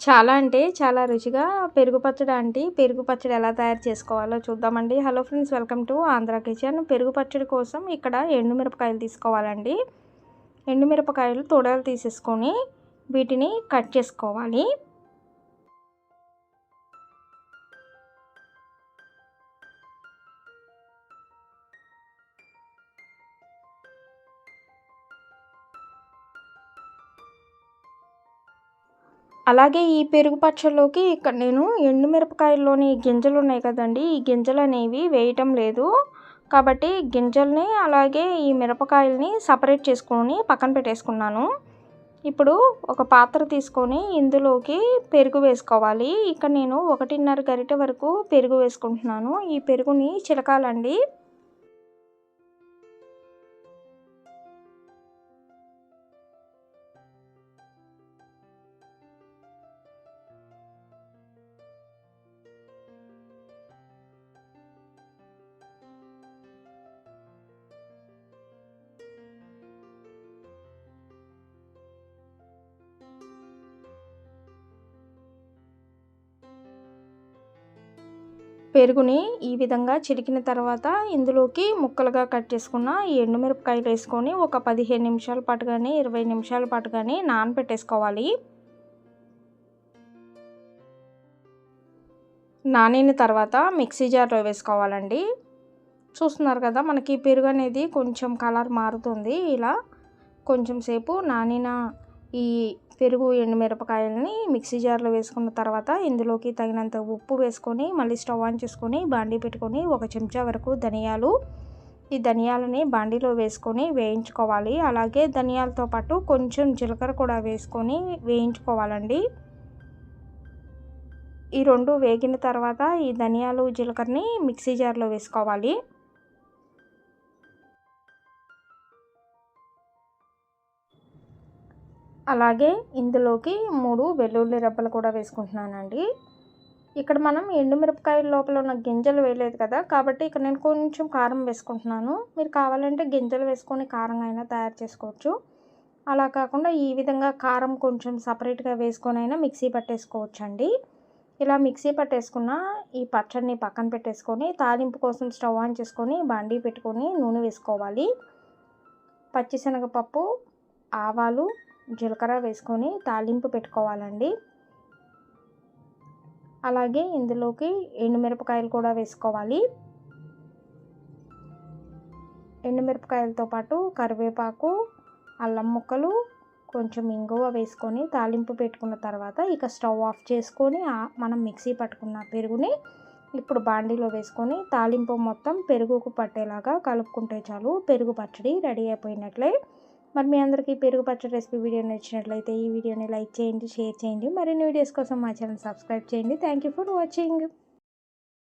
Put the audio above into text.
చాలా అంటే చాలా రుచిగా పెరుగు పచ్చడి అంటే పెరుగు పచ్చడి ఎలా తయారు చేసుకోవాలో చూద్దామండి. Hello friends welcome to Andhra kitchen. పెరుగు పచ్చడి కోసం ఇక్కడ ఎండుమిరపకాయలు తీసుకోవాలండి. ఎండుమిరపకాయలు తొడలు తీసేసుకొని వీటిని కట్ చేసుకోవాలి. అలాగే ఈ పెరుగు పచ్చళ్ళలోకి ఇక్కడ నేను ఎండుమిరపకాయల్లోని గింజలు ఉన్నాయి కదండి. ఈ గింజలు అనేవి వేయటం లేదు. కాబట్టి గింజల్ని అలాగే ఈ మిరపకాయల్ని సపరేట్ చేసుకొని పక్కన పెట్టేసుకున్నాను. ఇప్పుడు ఒక పాత్ర తీసుకొని ఇందులోకి పెరుగు వేసుకోవాలి. ఇక్కడ నేను ఒకటిన్నర గరిటె వరకు పెరుగు వేసుకుంటున్నాను. ఈ పెరుగుని చిలకాలండి. పెరుగుని ఈ విధంగా చిరికిన తర్వాత ఇందులోకి ముక్కలుగా కట్ చేసుకున్న ఈ ఎండుమిరపకాయలు వేసుకొని ఒక పదిహేను నిమిషాల పాటు కానీ ఇరవై నిమిషాల పాటు కానీ నానబెట్టేసుకోవాలి. నానిన తర్వాత మిక్సీ జార్లో వేసుకోవాలండి. చూస్తున్నారు కదా మనకి పెరుగు అనేది కొంచెం కలర్ మారుతుంది. ఇలా కొంచెం సేపు నానిన ఈ పెరుగు ఎండుమిరపకాయలని మిక్సీ జార్లో వేసుకున్న తర్వాత ఇందులోకి తగినంత ఉప్పు వేసుకొని మళ్ళీ స్టవ్ ఆన్ చేసుకొని బాండీ పెట్టుకొని ఒక చెంచా వరకు ధనియాలు. ఈ ధనియాలని బాండీలో వేసుకొని వేయించుకోవాలి. అలాగే ధనియాలతో పాటు కొంచెం జీలకర్ర కూడా వేసుకొని వేయించుకోవాలండి. ఈ రెండు వేగిన తర్వాత ఈ ధనియాలు జీలకర్రని మిక్సీ జార్లో వేసుకోవాలి. అలాగే ఇందులోకి మూడు వెల్లుల్లి రెబ్బలు కూడా వేసుకుంటున్నానండి. ఇక్కడ మనం ఎండుమిరపకాయల లోపల ఉన్న గింజలు వేయలేదు కదా కాబట్టి ఇక్కడ నేను కొంచెం కారం వేసుకుంటున్నాను. మీరు కావాలంటే గింజలు వేసుకొని కారం అయినా తయారు చేసుకోవచ్చు. అలా కాకుండా ఈ విధంగా కారం కొంచెం సపరేట్గా వేసుకొని అయినా మిక్సీ పట్టేసుకోవచ్చు అండి ఇలా మిక్సీ పట్టేసుకున్న ఈ పచ్చడిని పక్కన పెట్టేసుకొని తాలింపు కోసం స్టవ్ ఆన్ చేసుకొని బండి పెట్టుకొని నూనె వేసుకోవాలి. పచ్చిశనగపప్పు ఆవాలు జీలకర్ర వేసుకొని తాలింపు పెట్టుకోవాలండి. అలాగే ఇందులోకి ఎండుమిరపకాయలు కూడా వేసుకోవాలి. ఎండుమిరపకాయలతో పాటు కరివేపాకు అల్లం ముక్కలు కొంచెం ఇంగువ వేసుకొని తాలింపు పెట్టుకున్న తర్వాత ఇక స్టవ్ ఆఫ్ చేసుకొని మనం మిక్సీ పట్టుకున్న పెరుగుని ఇప్పుడు బాండీలో వేసుకొని తాలింపు మొత్తం పెరుగుకు పట్టేలాగా కలుపుకుంటే చాలు. పెరుగు పచ్చడి రెడీ అయిపోయినట్లే. మరి మీ అందరికీ పెరుగు పచ్చడి రెసిపీ వీడియో నచ్చినట్లయితే ఈ వీడియోని లైక్ చేయండి షేర్ చేయండి. మరిన్ని వీడియోస్ కోసం మా ఛానల్ సబ్స్క్రైబ్ చేయండి. Thank you for watching